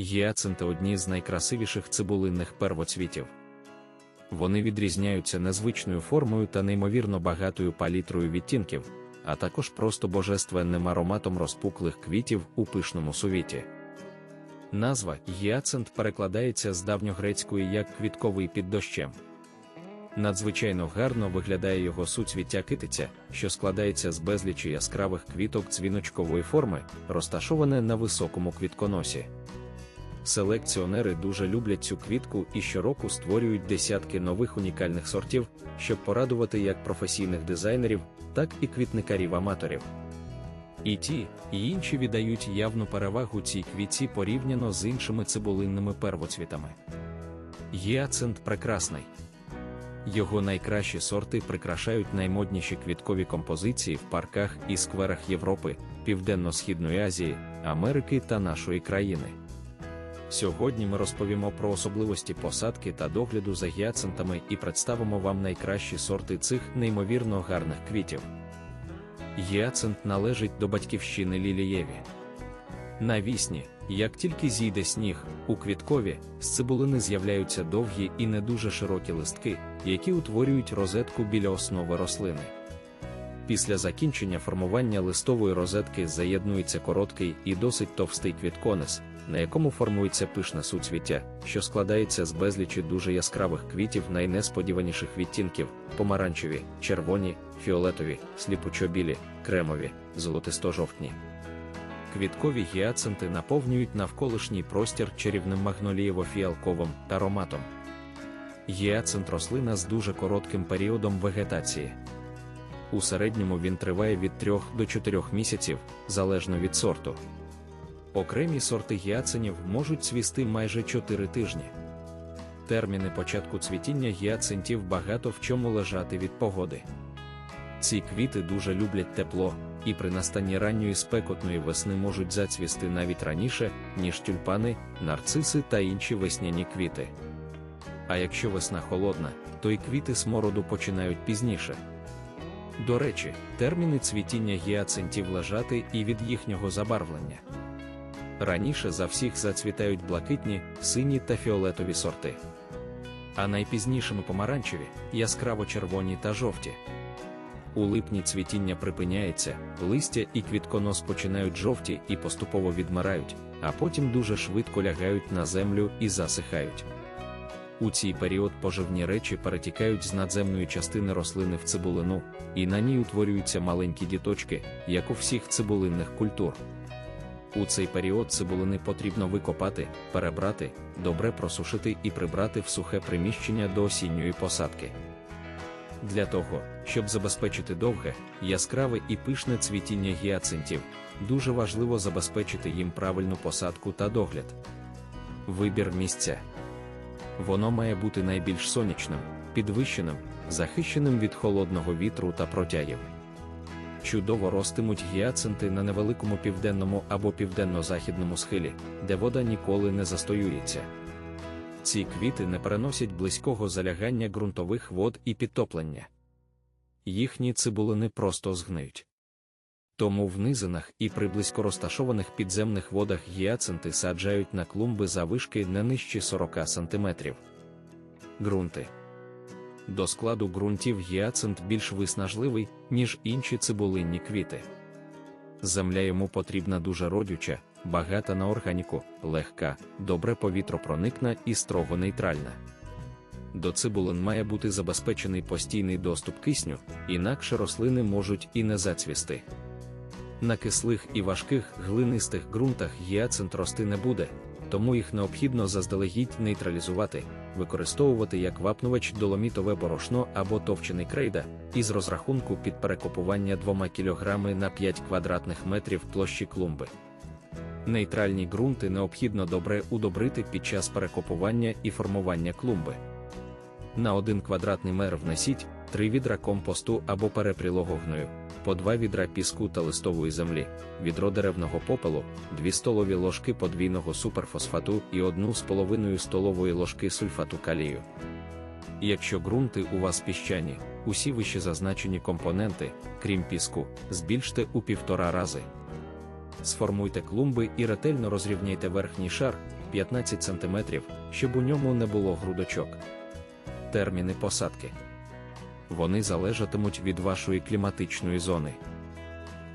Гіацинти одні з найкрасивіших цибулинних первоцвітів. Вони відрізняються незвичною формою та неймовірно багатою палітрою відтінків, а також просто божественним ароматом розпуклих квітів у пишному сувіті. Назва гіацинт перекладається з давньогрецької як квітковий під дощем. Надзвичайно гарно виглядає його суцвіття китиця, що складається з безлічі яскравих квіток дзвіночкової форми, розташоване на високому квітконосі. Селекціонери дуже люблять цю квітку і щороку створюють десятки нових унікальних сортів, щоб порадувати як професійних дизайнерів, так і квітникарів-аматорів. І ті, і інші віддають явну перевагу цій квітці порівняно з іншими цибулинними первоцвітами. Гіацинт прекрасний. Його найкращі сорти прикрашають наймодніші квіткові композиції в парках і скверах Європи, Південно-Східної Азії, Америки та нашої країни. Сьогодні ми розповімо про особливості посадки та догляду за гіацинтами і представимо вам найкращі сорти цих неймовірно гарних квітів. Гіацинт належить до батьківщини лілієві. Навісні, як тільки зійде сніг, у квіткові з цибулини з'являються довгі і не дуже широкі листки, які утворюють розетку біля основи рослини. Після закінчення формування листової розетки заєднується короткий і досить товстий квітконис, на якому формується пишне суцвіття, що складається з безлічі дуже яскравих квітів найнесподіваніших відтінків: помаранчеві, червоні, фіолетові, сліпучо-білі, кремові, золотисто-жовтні. Квіткові гіацинти наповнюють навколишній простір чарівним магнолієво-фіалковим ароматом. Гіацинт рослина з дуже коротким періодом вегетації. У середньому він триває від 3 до 4 місяців, залежно від сорту. Окремі сорти гіацинів можуть цвісти майже 4 тижні. Терміни початку цвітіння гіацинтів багато в чому лежати від погоди. Ці квіти дуже люблять тепло, і при настанні ранньої спекотної весни можуть зацвісти навіть раніше, ніж тюльпани, нарциси та інші весняні квіти. А якщо весна холодна, то й квіти смороду починають пізніше. До речі, терміни цвітіння гіацинтів лежати і від їхнього забарвлення. Раніше за всіх зацвітають блакитні, сині та фіолетові сорти. А найпізнішими помаранчеві, яскраво червоні та жовті. У липні цвітіння припиняється, листя і квітконос починають жовті і поступово відмирають, а потім дуже швидко лягають на землю і засихають. У цей період поживні речі перетікають з надземної частини рослини в цибулину, і на ній утворюються маленькі діточки, як у всіх цибулинних культур. У цей період цибулини потрібно викопати, перебрати, добре просушити і прибрати в сухе приміщення до осінньої посадки. Для того, щоб забезпечити довге, яскраве і пишне цвітіння гіацинтів, дуже важливо забезпечити їм правильну посадку та догляд. Вибір місця. Воно має бути найбільш сонячним, підвищеним, захищеним від холодного вітру та протягів. Чудово ростимуть гіацинти на невеликому південному або південно-західному схилі, де вода ніколи не застоюється. Ці квіти не переносять близького залягання ґрунтових вод і підтоплення. Їхні цибулини просто згниють. Тому в низинах і при близько розташованих підземних водах гіацинти саджають на клумби завишки не нижче 40 см. Ґрунти до складу ґрунтів гіацинт більш виснажливий, ніж інші цибулинні квіти. Земля йому потрібна дуже родюча, багата на органіку, легка, добре повітропроникна і строго нейтральна. До цибулин має бути забезпечений постійний доступ кисню, інакше рослини можуть і не зацвісти. На кислих і важких глинистих ґрунтах гіацинт рости не буде, тому їх необхідно заздалегідь нейтралізувати, використовувати як вапнувач доломітове борошно або товчений крейда, із розрахунку під перекопування 2 кг на 5 квадратних метрів площі клумби. Нейтральні ґрунти необхідно добре удобрити під час перекопування і формування клумби. На 1 квадратний мер внесіть 3 відра компосту або перепрілого гною, по 2 відра піску та листової землі, відро деревного попелу, 2 столові ложки подвійного суперфосфату і 1,5 столової ложки сульфату калію. Якщо ґрунти у вас піщані, усі вище зазначені компоненти, крім піску, збільште у півтора рази. Сформуйте клумби і ретельно розрівняйте верхній шар, 15 см, щоб у ньому не було грудочок. Терміни посадки. Вони залежатимуть від вашої кліматичної зони.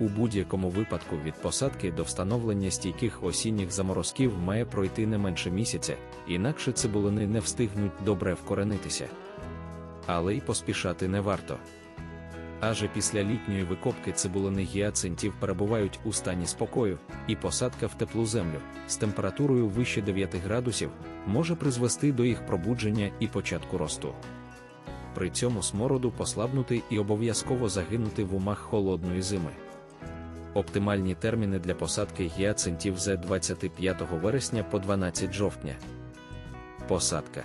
У будь-якому випадку від посадки до встановлення стійких осінніх заморозків має пройти не менше місяця, інакше цибулини не встигнуть добре вкоренитися. Але й поспішати не варто. Аже після літньої викопки цибулини гіацинтів перебувають у стані спокою, і посадка в теплу землю з температурою вище 9 градусів може призвести до їх пробудження і початку росту. При цьому смороду послабнути і обов'язково загинути в умах холодної зими. Оптимальні терміни для посадки гіацинтів з 25 вересня по 12 жовтня. Посадка.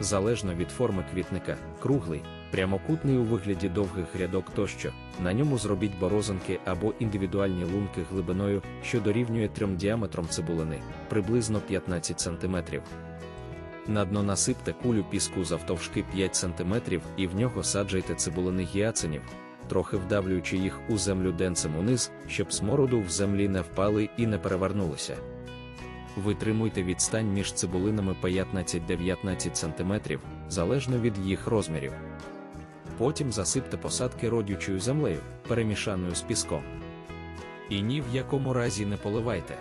Залежно від форми квітника, круглий, прямокутний у вигляді довгих грядок тощо, на ньому зробіть борозинки або індивідуальні лунки глибиною, що дорівнює трьом діаметром цибулини, приблизно 15 см. На дно насипте кулю піску завтовшки 5 см і в нього саджайте цибулини гіацинів, трохи вдавлюючи їх у землю денцем униз, щоб смороду в землі не впали і не перевернулися. Витримуйте відстань між цибулинами 15-19 см, залежно від їх розмірів. Потім засипте посадки родючою землею, перемішаною з піском. І ні в якому разі не поливайте.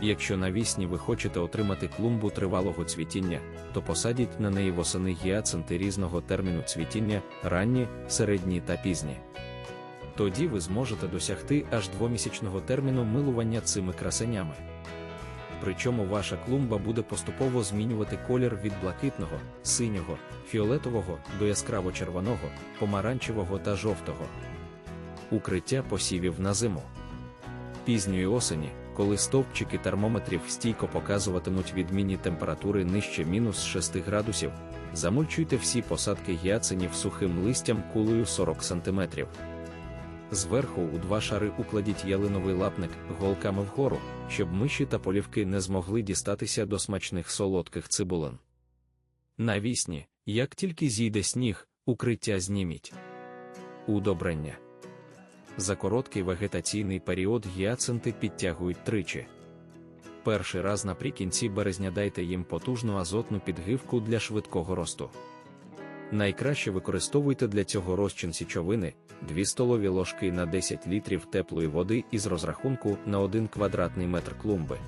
Якщо навісні ви хочете отримати клумбу тривалого цвітіння, то посадіть на неї восени гіацинти різного терміну цвітіння, ранні, середні та пізні. Тоді ви зможете досягти аж двомісячного терміну милування цими красенями. Причому ваша клумба буде поступово змінювати колір від блакитного, синього, фіолетового до яскраво червоного, помаранчевого та жовтого. Укриття посівів на зиму. Пізньої осені, коли стовпчики термометрів стійко показуватимуть відмінні температури нижче мінус 6 градусів, замульчуйте всі посадки гіацинів сухим листям кулею 40 см. Зверху у два шари укладіть ялиновий лапник голками вгору, щоб миші та полівки не змогли дістатися до смачних солодких цибулин. Навісні, як тільки зійде сніг, укриття зніміть. Удобрення. За короткий вегетаційний період гіацинти підтягують тричі. Перший раз наприкінці березня дайте їм потужну азотну підгивку для швидкого росту. Найкраще використовуйте для цього розчин січовини 2 столові ложки на 10 літрів теплої води із розрахунку на 1 квадратний метр клумби.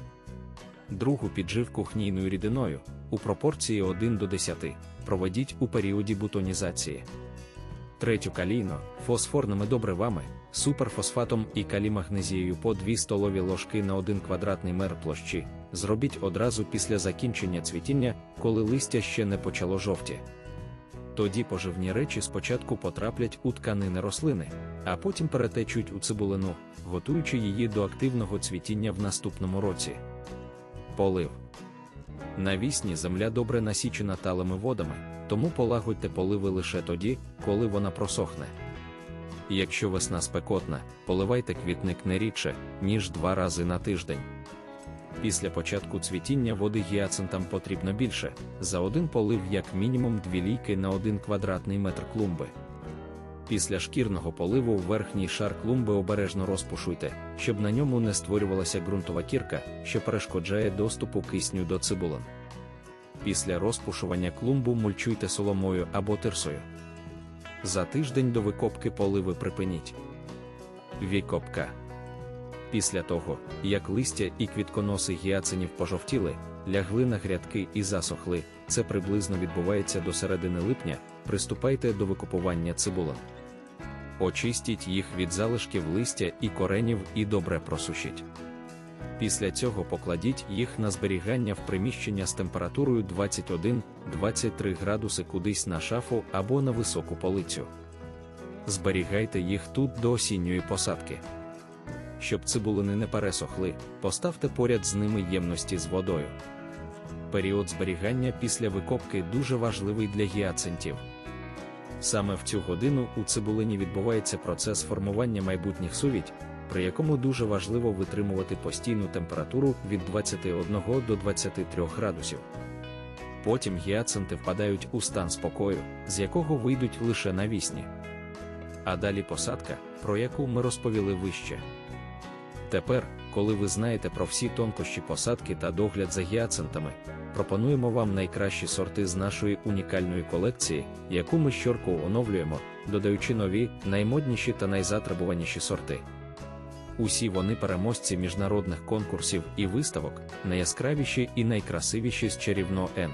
Другу підживку хнійною рідиною у пропорції 1 до 10 проведіть у періоді бутонізації. Третю калійно, фосфорними добривами, суперфосфатом і калімагнезією по 2 столові ложки на 1 квадратний метр площі. Зробіть одразу після закінчення цвітіння, коли листя ще не почало жовті. Тоді поживні речі спочатку потраплять у тканини рослини, а потім перетечуть у цибулину, готуючи її до активного цвітіння в наступному році. Полив. Навісні земля добре насічена талими водами, тому полагодьте поливи лише тоді, коли вона просохне. Якщо весна спекотна, поливайте квітник не рідше, ніж два рази на тиждень. Після початку цвітіння води гіацинтам потрібно більше, за один полив як мінімум 2 лійки на 1 квадратний метр клумби. Після шкірного поливу верхній шар клумби обережно розпушуйте, щоб на ньому не створювалася ґрунтова кірка, що перешкоджає доступу кисню до цибулин. Після розпушування клумбу мульчуйте соломою або тирсою. За тиждень до викопки поливи припиніть. Вікопка. Після того, як листя і квітконоси гіацинів пожовтіли, лягли на грядки і засохли, це приблизно відбувається до середини липня, приступайте до викупування цибулин. Очистіть їх від залишків листя і коренів і добре просушіть. Після цього покладіть їх на зберігання в приміщення з температурою 21-23 градуси кудись на шафу або на високу полицю. Зберігайте їх тут до осінньої посадки. Щоб цибулини не пересохли, поставте поряд з ними ємності з водою. Період зберігання після викопки дуже важливий для гіацинтів. Саме в цю годину у цибулині відбувається процес формування майбутніх сувідь, при якому дуже важливо витримувати постійну температуру від 21 до 23 градусів. Потім гіацинти впадають у стан спокою, з якого вийдуть лише навісні. А далі посадка, про яку ми розповіли вище. Тепер, коли ви знаєте про всі тонкощі посадки та догляд за гіацинтами, пропонуємо вам найкращі сорти з нашої унікальної колекції, яку ми щорку оновлюємо, додаючи нові, наймодніші та найзатребуваніші сорти. Усі вони переможці міжнародних конкурсів і виставок, найяскравіші і найкрасивіші з чарівно Н.